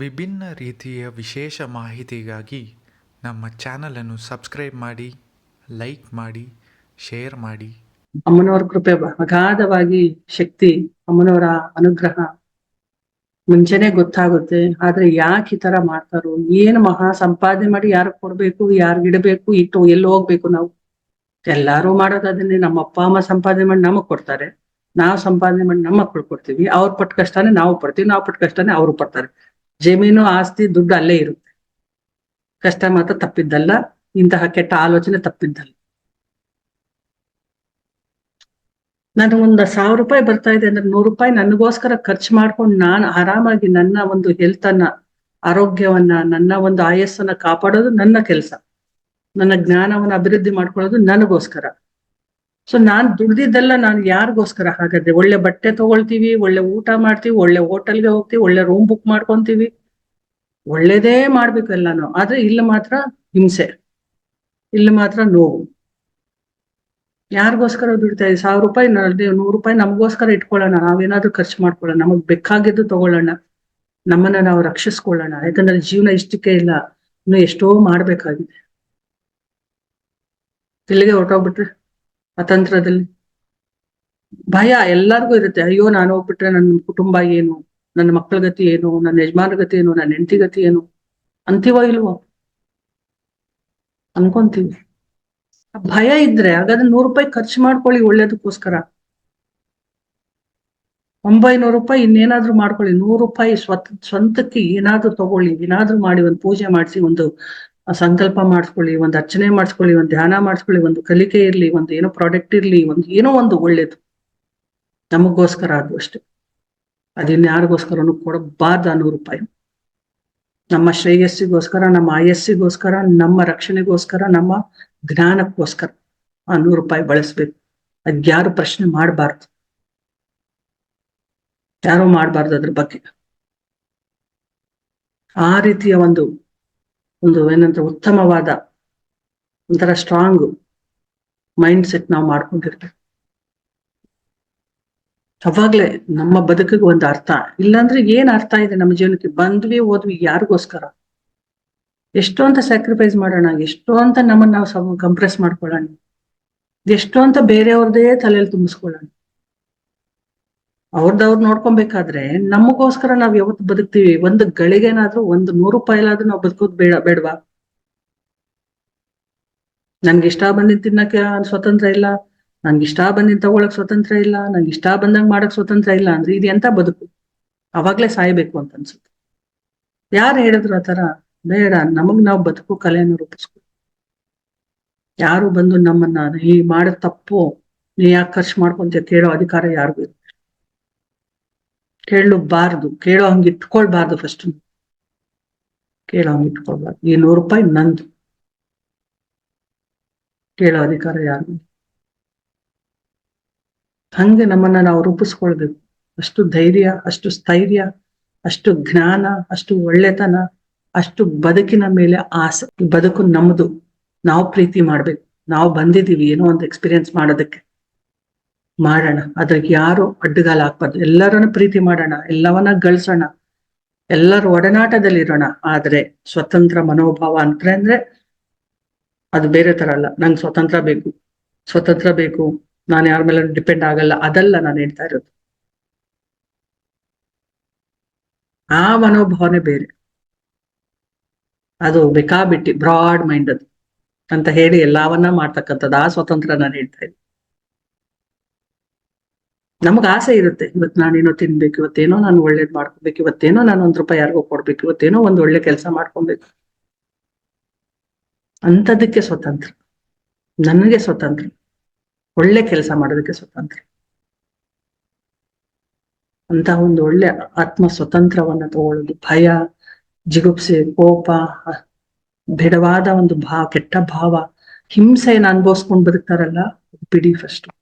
ವಿಭಿನ್ನ ರೀತಿಯ ವಿಶೇಷ ಮಾಹಿತಿಗಾಗಿ ನಮ್ಮ ಚಾನಲನ್ನು ಸಬ್ಸ್ಕ್ರೈಬ್ ಮಾಡಿ, ಲೈಕ್ ಮಾಡಿ, ಶೇರ್ ಮಾಡಿ. ಅಮ್ಮನವರ ಕೃಪೆ ಅಗಾಧವಾಗಿ ಶಕ್ತಿ ಅಮ್ಮನವರ ಅನುಗ್ರಹ ಮುಂಚೆನೆ ಗೊತ್ತಾಗುತ್ತೆ. ಆದ್ರೆ ಯಾಕೆ ಈ ತರ ಮಾಡ್ತಾರೋ, ಏನ್ ಮಹಾ ಸಂಪಾದನೆ ಮಾಡಿ ಯಾರು ಕೊಡ್ಬೇಕು, ಯಾರಿಗ್ ಇಡಬೇಕು, ಇಟ್ಟು ಎಲ್ಲಿ ಹೋಗ್ಬೇಕು ನಾವು? ಎಲ್ಲಾರು ಮಾಡೋದು ನಮ್ಮ ಅಪ್ಪ, ಅಮ್ಮ ಸಂಪಾದನೆ ಮಾಡಿ ನಮಗ್ ಕೊಡ್ತಾರೆ. ನಾವು ಸಂಪಾದನೆ ಮಾಡಿ ನಮ್ಮ ಮಕ್ಕಳು ಕೊಡ್ತೀವಿ. ಅವ್ರ ಪಟ್ಟ ಕಷ್ಟನೇ ನಾವು ಪಡ್ತೀವಿ. ನಾವು ಪಟ್ಟ ಕಷ್ಟನೇ ಅವ್ರು ಪಡ್ತಾರೆ. ಜಮೀನು, ಆಸ್ತಿ, ದುಡ್ಡು ಅಲ್ಲೇ ಇರುತ್ತೆ. ಕಷ್ಟ ಮಾತ್ರ ತಪ್ಪಿದ್ದಲ್ಲ, ಇಂತಹ ಕೆಟ್ಟ ಆಲೋಚನೆ ತಪ್ಪಿದ್ದಲ್ಲ. ನಾನು ಒಂದ್ ಸಾವಿರ ರೂಪಾಯಿ ಬರ್ತಾ ಇದೆ ಅಂದ್ರೆ ನೂರು ರೂಪಾಯಿ ನನಗೋಸ್ಕರ ಖರ್ಚು ಮಾಡ್ಕೊಂಡು ನಾನು ಆರಾಮಾಗಿ ನನ್ನ ಒಂದು ಹೆಲ್ತ್ ಅನ್ನ ಆರೋಗ್ಯವನ್ನ, ನನ್ನ ಒಂದು ಆಯಸ್ಸನ್ನ ಕಾಪಾಡೋದು ನನ್ನ ಕೆಲಸ. ನನ್ನ ಜ್ಞಾನವನ್ನ ಅಭಿವೃದ್ಧಿ ಮಾಡ್ಕೊಳ್ಳೋದು ನನಗೋಸ್ಕರ. ಸೊ ನಾನ್ ದುಡ್ದಿದ್ದೆಲ್ಲ ನಾನು ಯಾರಿಗೋಸ್ಕರ? ಹಾಗಾದ್ರೆ ಒಳ್ಳೆ ಬಟ್ಟೆ ತಗೊಳ್ತೀವಿ, ಒಳ್ಳೆ ಊಟ ಮಾಡ್ತೀವಿ, ಒಳ್ಳೆ ಹೋಟೆಲ್ಗೆ ಹೋಗ್ತೀವಿ, ಒಳ್ಳೆ ರೂಮ್ ಬುಕ್ ಮಾಡ್ಕೊಂತೀವಿ. ಒಳ್ಳೇದೇ ಮಾಡ್ಬೇಕು ಎಲ್ಲಾನು. ಆದ್ರೆ ಇಲ್ಲಿ ಮಾತ್ರ ಹಿಂಸೆ. ಇಲ್ಲಿ ಮಾತ್ರ ನೋವು. ಯಾರಿಗೋಸ್ಕರ ದುಡಿತಾ ಇದೆ ಸಾವಿರ ರೂಪಾಯಿ ನೂರು ರೂಪಾಯಿ ನಮಗೋಸ್ಕರ ಇಟ್ಕೊಳ್ಳೋಣ. ನಾವೇನಾದ್ರೂ ಖರ್ಚು ಮಾಡ್ಕೊಳ್ಳೋಣ. ನಮಗ್ ಬೇಕಾಗಿದ್ದು ತಗೊಳ್ಳೋಣ. ನಮ್ಮನ್ನ ನಾವು ರಕ್ಷಿಸ್ಕೊಳ್ಳೋಣ. ಯಾಕಂದ್ರೆ ಜೀವನ ಇಷ್ಟಕ್ಕೆ ಇಲ್ಲ. ಇನ್ನು ಎಷ್ಟೋ ಮಾಡ್ಬೇಕಾಗಿದೆ. ಇಲ್ಲಿಗೆ ಹೊರಟೋಗ್ಬಿಟ್ರೆ. ಅತಂತ್ರದಲ್ಲಿ ಭಯ ಎಲ್ಲಾರ್ಗು ಇರುತ್ತೆ. ಅಯ್ಯೋ, ನಾನು ಹೋಗ್ಬಿಟ್ರೆ ನನ್ನ ಕುಟುಂಬ ಏನು? ನನ್ನ ಮಕ್ಕಳ ಗತಿ ಏನು? ನನ್ನ ಯಜಮಾನ ಗತಿ ಏನು? ನನ್ನ ಹೆಂಡತಿ ಗತಿ ಏನು? ಅಂತೀವೋ ಇಲ್ವೋ? ಅನ್ಕೊಂತೀವಿ. ಭಯ ಇದ್ರೆ, ಹಾಗಾದ್ರೆ ನೂರು ರೂಪಾಯಿ ಖರ್ಚು ಮಾಡ್ಕೊಳ್ಳಿ ಒಳ್ಳೇದಕ್ಕೋಸ್ಕರ. ಒಂಬೈನೂರು ರೂಪಾಯಿ ಇನ್ನೇನಾದ್ರೂ ಮಾಡ್ಕೊಳ್ಳಿ. ನೂರು ರೂಪಾಯಿ ಸ್ವತ್, ಸ್ವಂತಕ್ಕೆ ಏನಾದ್ರೂ ತಗೊಳ್ಳಿ. ಏನಾದ್ರೂ ಮಾಡಿ ಒಂದು ಪೂಜೆ ಮಾಡಿಸಿ ಒಂದು ಸಂಕಲ್ಪ ಮಾಡಿಸ್ಕೊಳ್ಳಿ ಒಂದು ಅರ್ಚನೆ ಮಾಡಿಸ್ಕೊಳ್ಳಿ ಒಂದು ಧ್ಯಾನ ಮಾಡಿಸ್ಕೊಳ್ಳಿ ಒಂದು ಕಲಿಕೆ ಇರಲಿ, ಒಂದು ಏನೋ ಪ್ರಾಡಕ್ಟ್ ಇರಲಿ, ಒಂದು ಏನೋ ಒಂದು ಒಳ್ಳೇದು. ನಮಗೋಸ್ಕರ ಅದು ಅಷ್ಟೇ. ಅದಿನ್ಯಾರಿಗೋಸ್ಕರನು ಕೊಡಬಾರ್ದು ನೂರು ರೂಪಾಯಿ. ನಮ್ಮ ಶ್ರೇಯಸ್ಸಿಗೋಸ್ಕರ, ನಮ್ಮ ಆಯಸ್ಸಿಗೋಸ್ಕರ, ನಮ್ಮ ರಕ್ಷಣೆಗೋಸ್ಕರ, ನಮ್ಮ ಜ್ಞಾನಕ್ಕೋಸ್ಕರ ಆ ನೂರು ರೂಪಾಯಿ ಬಳಸ್ಬೇಕು. ಅದ್ಯಾರು ಪ್ರಶ್ನೆ ಮಾಡಬಾರ್ದು. ಯಾರು ಮಾಡಬಾರ್ದು ಅದ್ರ ಬಗ್ಗೆ. ಆ ರೀತಿಯ ಒಂದು ಒಂದು ಏನಂದ್ರೆ ಉತ್ತಮವಾದ ಒಂಥರ ಸ್ಟ್ರಾಂಗ್ ಮೈಂಡ್ ಸೆಟ್ ನಾವು ಮಾಡ್ಕೊಂಡಿರ್ತೀವಿ. ಅವಾಗ್ಲೇ ನಮ್ಮ ಬದುಕಿಗೆ ಒಂದು ಅರ್ಥ. ಇಲ್ಲಾಂದ್ರೆ ಏನ್ ಅರ್ಥ ಇದೆ ನಮ್ಮ ಜೀವನಕ್ಕೆ? ಬಂದ್ವಿ, ಹೋದ್ವಿ, ಯಾರಿಗೋಸ್ಕರ? ಎಷ್ಟೋ ಅಂತ ಸ್ಯಾಕ್ರಿಫೈಸ್ ಮಾಡೋಣ ಎಷ್ಟೋ ಅಂತ ನಮ್ಮನ್ನ ನಾವು ಕಂಪ್ರೆಸ್ ಮಾಡ್ಕೊಳ್ಳೋಣ ಎಷ್ಟೋ ಅಂತ ಬೇರೆಯವ್ರದೇ ತಲೆಯಲ್ಲಿ ತುಂಬಿಸ್ಕೊಳ್ಳೋಣ. ಅವ್ರದವ್ರು ನೋಡ್ಕೊಬೇಕಾದ್ರೆ ನಮಗೋಸ್ಕರ ನಾವ್ ಯಾವತ್ತು ಬದುಕ್ತೀವಿ. ಒಂದು ಗಳಿಗೆನಾದ್ರೂ ಒಂದು ನೂರು ರೂಪಾಯಿಲಾದ್ರೂ ನಾವು ಬದುಕೋದ್ ಬೇಡ, ಬೇಡವಾ? ನನ್ಗೆ ಇಷ್ಟ ಬಂದಿದ್ ತಿನ್ನಕ್ಕೆ ಸ್ವತಂತ್ರ ಇಲ್ಲ. ನನ್ಗೆ ಇಷ್ಟ ಬಂದಿದ್ ತಗೊಳಕ್ ಸ್ವತಂತ್ರ ಇಲ್ಲ. ನಂಗೆ ಇಷ್ಟ ಬಂದಂಗ್ ಮಾಡಕ್ ಸ್ವತಂತ್ರ ಇಲ್ಲ ಅಂದ್ರೆ ಇದು ಎಂತ ಬದುಕು? ಅವಾಗ್ಲೇ ಸಾಯ್ಬೇಕು ಅಂತ ಅನ್ಸುತ್ತೆ. ಯಾರು ಹೇಳಿದ್ರು ಆತರ ಬೇಡ, ನಮಗ್ ನಾವು ಬದುಕು ಕಲೆಯನ್ನು ರೂಪಿಸ್ಕೊ ಯಾರು ಬಂದು ನಮ್ಮನ್ನ ಈ ಮಾಡಿದ ತಪ್ಪು, ನೀ ಯಾಕೆ ಖರ್ಚು ಮಾಡ್ಕೊಂತ ಕೇಳೋ ಅಧಿಕಾರ ಯಾರಿಗೂ ಕೇಳಬಾರ್ದು ಕೇಳೋ ಹಂಗೆ ಇಟ್ಕೊಳ್ಬಾರ್ದು ಫಸ್ಟ್ ಕೇಳೋ ಹಂಗೆ ಇಟ್ಕೊಳ್ಬಾರ್ದು. ಈ ನೂರು ರೂಪಾಯಿ ನಂದು. ಕೇಳೋ ಅಧಿಕಾರ ಯಾರು ಹಂಗೆ ನಮ್ಮನ್ನ ನಾವು ರೂಪಿಸ್ಕೊಳ್ಬೇಕು. ಅಷ್ಟು ಧೈರ್ಯ, ಅಷ್ಟು ಸ್ಥೈರ್ಯ, ಅಷ್ಟು ಜ್ಞಾನ, ಅಷ್ಟು ಒಳ್ಳೆತನ, ಅಷ್ಟು ಬದುಕಿನ ಮೇಲೆ ಆಸೆ. ಬದುಕು ನಮ್ದು. ನಾವು ಪ್ರೀತಿ ಮಾಡ್ಬೇಕು. ನಾವು ಬಂದಿದೀವಿ ಏನೋ ಒಂದು ಎಕ್ಸ್ಪೀರಿಯನ್ಸ್ ಮಾಡೋದಕ್ಕೆ. ಮಾಡೋಣ ಅದಕ್ಕೆ ಯಾರು ಅಡ್ಡಗಾಲ ಹಾಕ್ಬಾರ್ದು. ಎಲ್ಲರನ್ನು ಪ್ರೀತಿ ಮಾಡೋಣ. ಎಲ್ಲವನ್ನ ಗಳಿಸೋಣ. ಎಲ್ಲರ ಒಡನಾಟದಲ್ಲಿರೋಣ. ಆದ್ರೆ ಸ್ವತಂತ್ರ ಮನೋಭಾವ ಅಂತಾರೆ ಅಂದ್ರೆ ಅದು ಬೇರೆ ತರ ಅಲ್ಲ. ನಂಗೆ ಸ್ವತಂತ್ರ ಬೇಕು. ಸ್ವತಂತ್ರ ಬೇಕು. ನಾನು ಯಾರ ಮೇಲೆ ಡಿಪೆಂಡ್ ಆಗಲ್ಲ. ಅದಲ್ಲ ನಾನು ಹೇಳ್ತಾ ಇರೋದು. ಆ ಮನೋಭಾವನೆ ಬೇರೆ. ಅದು ಬೇಕಾಬಿಟ್ಟಿ, ಬ್ರಾಡ್ ಮೈಂಡ್ ಅದು. ಅಂತ ಹೇಳಿ ಎಲ್ಲವನ್ನ ಮಾಡ್ತಕ್ಕಂಥದ್ದು. ಆ ಸ್ವತಂತ್ರ ನಾನು ಹೇಳ್ತಾ ಇದ್ದೆ ನಮಗ್ ಆಸೆ ಇರುತ್ತೆ ಇವತ್ತು ನಾನೇನೋ ತಿನ್ಬೇಕು, ಇವತ್ತೇನೋ ನಾನು ಒಳ್ಳೇದು ಮಾಡ್ಕೊಬೇಕು, ಇವತ್ತೇನೋ ನಾನು ಒಂದ್ ರೂಪಾಯಿ ಯಾರಿಗೋ ಕೊಡ್ಬೇಕು, ಇವತ್ತೇನೋ ಒಂದ್ ಒಳ್ಳೆ ಕೆಲಸ ಮಾಡ್ಕೊಬೇಕು. ಅಂಥದಕ್ಕೆ ಸ್ವತಂತ್ರ. ನನಗೆ ಸ್ವತಂತ್ರ. ಒಳ್ಳೆ ಕೆಲಸ ಮಾಡೋದಕ್ಕೆ ಸ್ವತಂತ್ರ. ಅಂತ ಒಂದು ಒಳ್ಳೆ ಆತ್ಮ ಸ್ವತಂತ್ರವನ್ನ ತಗೊಳ್ಳೋದು. ಭಯ, ಜಿಗುಪ್ಸೆ, ಕೋಪ, ಬೇಡವಾದ ಒಂದು ಭಾವ, ಕೆಟ್ಟ ಭಾವ, ಹಿಂಸೆಯನ್ನು ಅನುಭವಿಸ್ಕೊಂಡು ಬದುಕ್ತಾರಲ್ಲ, ಬಿಡಿ ಫಸ್ಟ್